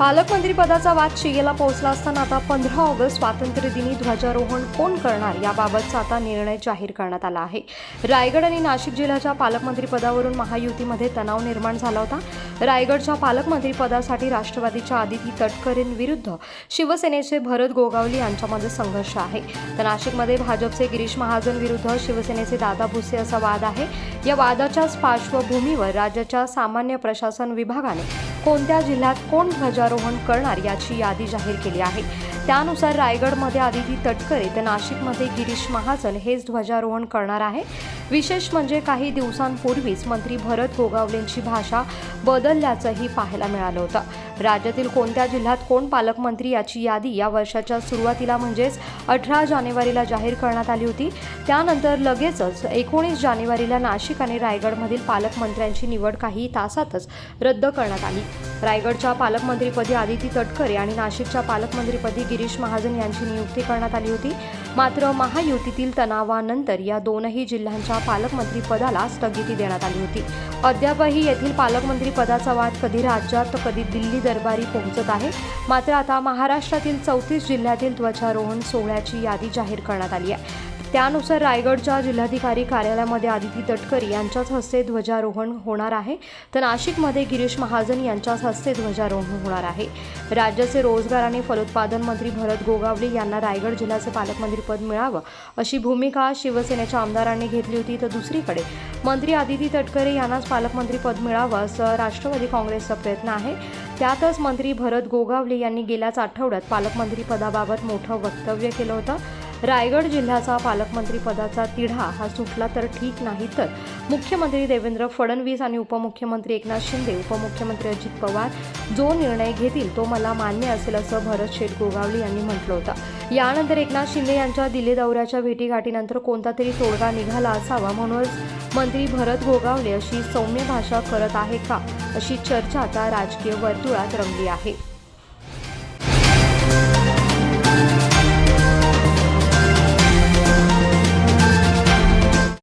पालकमंत्री पदाचा वाद शिगेला पोहोचला असताना आता पंधरा ऑगस्ट स्वातंत्र्यदिनी ध्वजारोहण कोण करणार याबाबतचा आता निर्णय जाहीर करण्यात आला आहे. रायगड आणि नाशिक जिल्ह्याच्या पालकमंत्री पदावरून महायुतीमध्ये तणाव निर्माण झाला होता. रायगडच्या पालकमंत्री पदासाठी राष्ट्रवादीच्या आदिती तटकरेंविरुद्ध शिवसेनेचे भरत गोगावली यांच्यामध्ये संघर्ष आहे. तर नाशिकमध्ये भाजपचे गिरीश महाजन विरुद्ध शिवसेनेचे दादा भुसे असा वाद आहे. या वादाच्याच पार्श्वभूमीवर राज्याच्या सामान्य प्रशासन विभागाने कोणत्या जिल्ह्यात कोण ध्वजारोहण करणार याची यादी जाहीर केली आहे. त्यानुसार रायगडमध्ये आदिती तटकरे तर नाशिकमध्ये गिरीश महाजन हेच ध्वजारोहण करणार आहे. विशेष म्हणजे काही दिवसांपूर्वीच मंत्री भरत गोगावलेंची भाषा बदलल्याचंही पाहायला मिळालं होतं. राज्यातील कोणत्या जिल्ह्यात कोण पालकमंत्री याची यादी या वर्षाच्या सुरुवातीला म्हणजेच अठरा जानेवारीला जाहीर करण्यात आली होती. त्यानंतर लगेचच एकोणीस जानेवारीला नाशिक आणि रायगडमधील पालकमंत्र्यांची निवड काही तासातच रद्द करण्यात आली. रायगडच्या पालकमंत्रीपदी आदिती तटकरे आणि नाशिकच्या पालकमंत्रीपदी गिरीश महाजन यांची नियुक्ती करण्यात आली होती. मात्र महायुतीतील तणावानंतर या दोनही जिल्ह्यांच्या पालकमंत्रीपदाला स्थगिती देण्यात आली होती. अद्यापही येथील पालकमंत्रीपदाचा वाद कधी राज्यात तर कधी दिल्ली दरबारी पोहोचत आहे. मात्र आता महाराष्ट्रातील चौतीस जिल्ह्यातील ध्वजारोहण सोहळ्याची यादी जाहीर करण्यात आली आहे. त्यानुसार रायगडच्या जिल्हाधिकारी कार्यालयामध्ये आदिती तटकरी यांच्याच हस्ते ध्वजारोहण होणार आहे. तर नाशिकमध्ये गिरीश महाजन यांच्याच हस्ते ध्वजारोहण होणार आहे. राज्याचे रोजगार आणि फलोत्पादन मंत्री भरत गोगावले यांना रायगड जिल्ह्याचे पालकमंत्रीपद मिळावं अशी भूमिका शिवसेनेच्या आमदारांनी घेतली होती. तर दुसरीकडे मंत्री आदिती तटकरे यांनाच पालकमंत्रीपद मिळावं असं राष्ट्रवादी काँग्रेसचा प्रयत्न आहे. त्यातच मंत्री भरत गोगावले यांनी गेल्याच आठवड्यात पालकमंत्रीपदाबाबत मोठं वक्तव्य केलं होतं. रायगड जिल्ह्याचा पालकमंत्री पदाचा तिढा हा सुटला तर ठीक नाही तर मुख्यमंत्री देवेंद्र फडणवीस आणि उपमुख्यमंत्री एकनाथ शिंदे उपमुख्यमंत्री अजित पवार जो निर्णय घेतील तो मला मान्य असेल असं भरत शेठ गोगावली यांनी म्हटलं होतं. यानंतर एकनाथ शिंदे यांच्या दिल्ली दौऱ्याच्या भेटीगाठीनंतर कोणता तरी तोडगा निघाला असावा म्हणूनच मंत्री भरत गोगावले अशी सौम्य भाषा करत आहे का अशी चर्चा आता राजकीय वर्तुळात रंगली आहे.